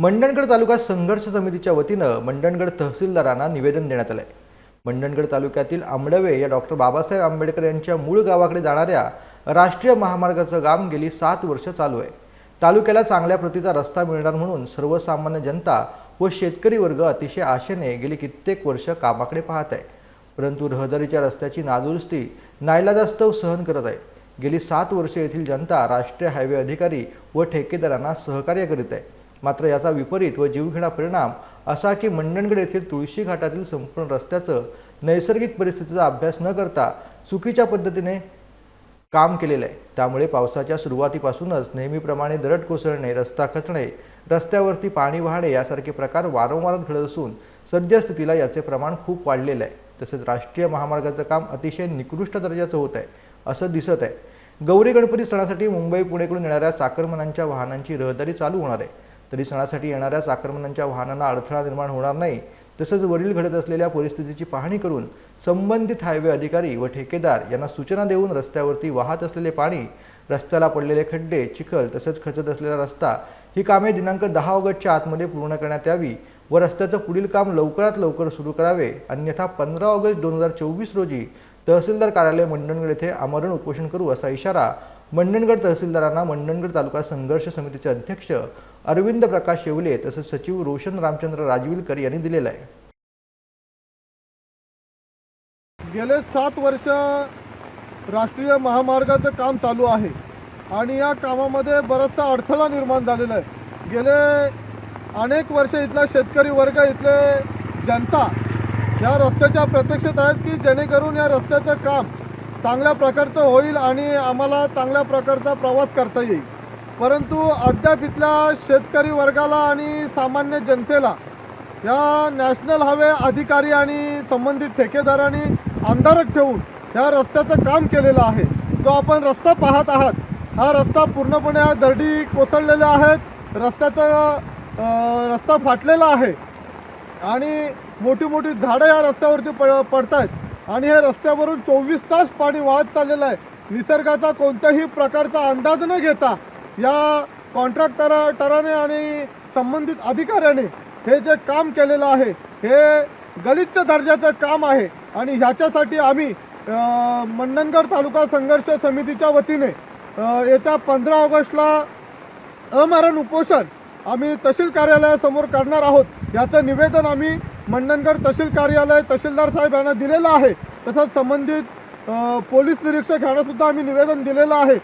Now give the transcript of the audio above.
मंडणगड तालुका संघर्ष समितीच्या वतीनं मंडणगड तहसीलदारांना निवेदन देण्यात आलंय. मंडणगड तालुक्यातील आंबडवे या डॉक्टर बाबासाहेब आंबेडकर यांच्या मूळ गावाकडे जाणाऱ्या राष्ट्रीय महामार्गाचं काम गेली सात वर्ष चालू आहे. तालुक्याला चांगल्या प्रतीचा रस्ता मिळणार म्हणून सर्वसामान्य जनता व शेतकरी वर्ग अतिशय आशेने गेली कित्येक वर्ष कामाकडे पाहत आहे. परंतु रहदारीच्या रस्त्याची नादुरुस्ती नाईलाजास्तव सहन करत आहे. गेली सात वर्ष येथील जनता राष्ट्रीय हायवे अधिकारी व ठेकेदारांना सहकार्य करीत आहे. मात्र याचा विपरीत व जीवघेणा परिणाम असा की मंडणगड येथील तुळशी घाटातील संपूर्ण रस्त्याचं नैसर्गिक परिस्थितीचा अभ्यास न करता चुकीच्या पद्धतीने काम केलेलं आहे. त्यामुळे पावसाच्या सुरुवातीपासूनच नेहमीप्रमाणे दरड कोसळणे रस्ता खचणे रस्त्यावरती पाणी वाहणे यासारखे प्रकार वारंवार घडत असून सद्यस्थितीला याचे प्रमाण खूप वाढलेलं आहे. तसेच राष्ट्रीय महामार्गाचं काम अतिशय निकृष्ट दर्जाचं होत आहे असं दिसत आहे. गौरी गणपती सणासाठी मुंबई पुणेकडून येणाऱ्या चाकरमनांच्या वाहनांची रहदारी चालू होणार आहे. तरी सणासाठी येणाऱ्याच आक्रमणांच्या वाहनांना अडथळा निर्माण होणार नाही. तसंच वरील घडत असलेल्या परिस्थितीची पाहणी करून संबंधित हायवे अधिकारी व ठेकेदार यांना सूचना देऊन रस्त्यावरती वाहत असलेले पाणी रस्त्याला पडलेले खड्डे चिखल तसेच खचत असलेला रस्ता ही कामे दिनांक दहा ऑगस्टच्या आतमध्ये पूर्ण करण्यात यावी व रस्त्याचं पुढील काम लवकरात लवकर सुरू करावे. अन्यथा पंधरा ऑगस्ट दोन हजार चोवीस रोजी तहसीलदार कार्यालय मंडणगड येथे आमरण उपोषण करू असा इशारा मंडणगड तहसीलदारांना मंडणगड तालुका संघर्ष समितीचे अध्यक्ष अरविंद प्रकाश शेवले तसेच सचिव रोशन रामचंद्र राजविलकर यांनी दिलेला आहे. गेले सात वर्ष राष्ट्रीय महामार्गाचं काम चालू आहे आणि या कामामध्ये बराचसा अडथळा निर्माण झालेला आहे. गेले अनेक वर्ष इथला शेतकरी वर्ग इथले जनता या रस्त्याच्या प्रत्यक्षात आहेत की जेणेकरून या रस्त्याचं काम चांगल्या प्रकारचं होईल आणि आम्हाला चांगल्या प्रकारचा प्रवास करता येईल. परंतु अद्याप इथल्या शेतकरी वर्गाला आणि सामान्य जनतेला या नॅशनल हायवे अधिकारी आणि संबंधित ठेकेदारांनी अंधारात ठेवून या रस्त्याचं काम केलेलं आहे. जो आपण रस्ता पाहत आहात हा रस्ता पूर्णपणे या दरडी कोसळलेल्या आहेत रस्त्याचं रस्ता फाटलेला आहे. आणि मोठी मोठी झाडं या रस्त्यावरती प पडत आहेत आणि हे रस्त्यावरून चोवीस तास पाणी वाहत चाललेलं आहे. निसर्गाचा कोणत्याही प्रकारचा अंदाज न घेता या कॉन्ट्रॅक्टरा टराने आणि संबंधित अधिकाऱ्याने हे जे काम केलेलं आहे हे गलिच्छ दर्जाचं काम आहे. आणि ह्याच्यासाठी आम्ही मंडणगड तालुका संघर्ष समितीच्या वतीने येत्या पंधरा ऑगस्टला अमरण उपोषण आम्ही तहसील कार्यालयासमोर करणार आहोत. याचं निवेदन आम्ही मंडणगड तहसील कार्यालय तहसीलदार साहेब यांना दिलेलं आहे. तसंच संबंधित पोलीस निरीक्षक यांना सुद्धा आम्ही निवेदन दिलेलं आहे.